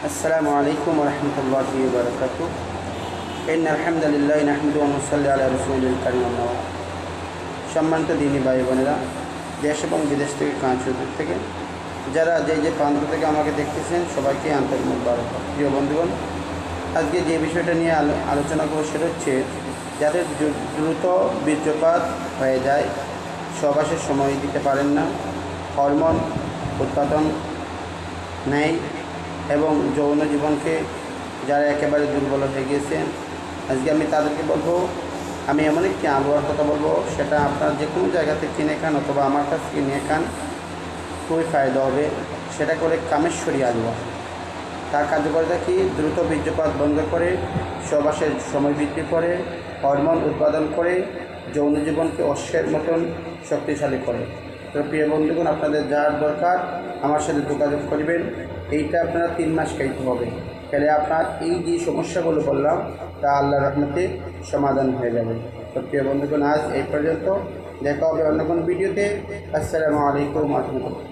السلام عليكم ورحمة الله وبركاته إن الحمد لله نحمده ونصلي على رسول الكريم أما بعد। সম্মানিত দিনী ভাই বোনেরা দেশ এবং বিদেশ থেকে কাঁচুর থেকে যারা যে যে প্রান্ত থেকে আমাকে দেখতেছেন সবাইকে আন্তরিক মুবারক প্রিয় বন্ধুগণ আজকে যে বিষয়টা নিয়ে আলো- আলোচনা করবো সেটা হচ্ছে যাদের দ্রু- দ্রুত বীর্যপাত হয়ে যায় সবাসের সময় দিতে পারেন না হরমোন উৎপাদন নেই এবং যৌন জীবনকে যারা একেবারে দুর্বল হয়ে গিয়েছেন আজকে আমি তাদেরকে বলব, আমি এমন একটি আবহাওয়ার কথা বলব, সেটা আপনার যে কোনো জায়গাতে কিনে খান অথবা আমার কাছ থেকে নিয়ে খান, খুবই ফায়দা হবে। সেটা করে কামেশ্বরী আলুয়া তার কার্যকারিতা কি? দ্রুত বীর্যপাত বন্ধ করে সবাসের সময় বৃদ্ধি করে, হরমোন উৎপাদন করে, যৌন জীবনকে অশ্বের মতন শক্তিশালী করে। তো প্রিয় বন্ধুগণ, আপনাদের যার দরকার আমার সাথে যোগাযোগ করবেন। এইটা আপনারা তিন মাস খাইতে হবে। তাহলে আপনার এই যে সমস্যাগুলো বললাম, তা আল্লাহ রহমতে সমাধান হয়ে যাবে। তো প্রিয় বন্ধুগণ, আজ এই পর্যন্ত। দেখা হবে অন্য কোনো ভিডিওতে। আসসালামু আলাইকুম রহমতুল্লাহ।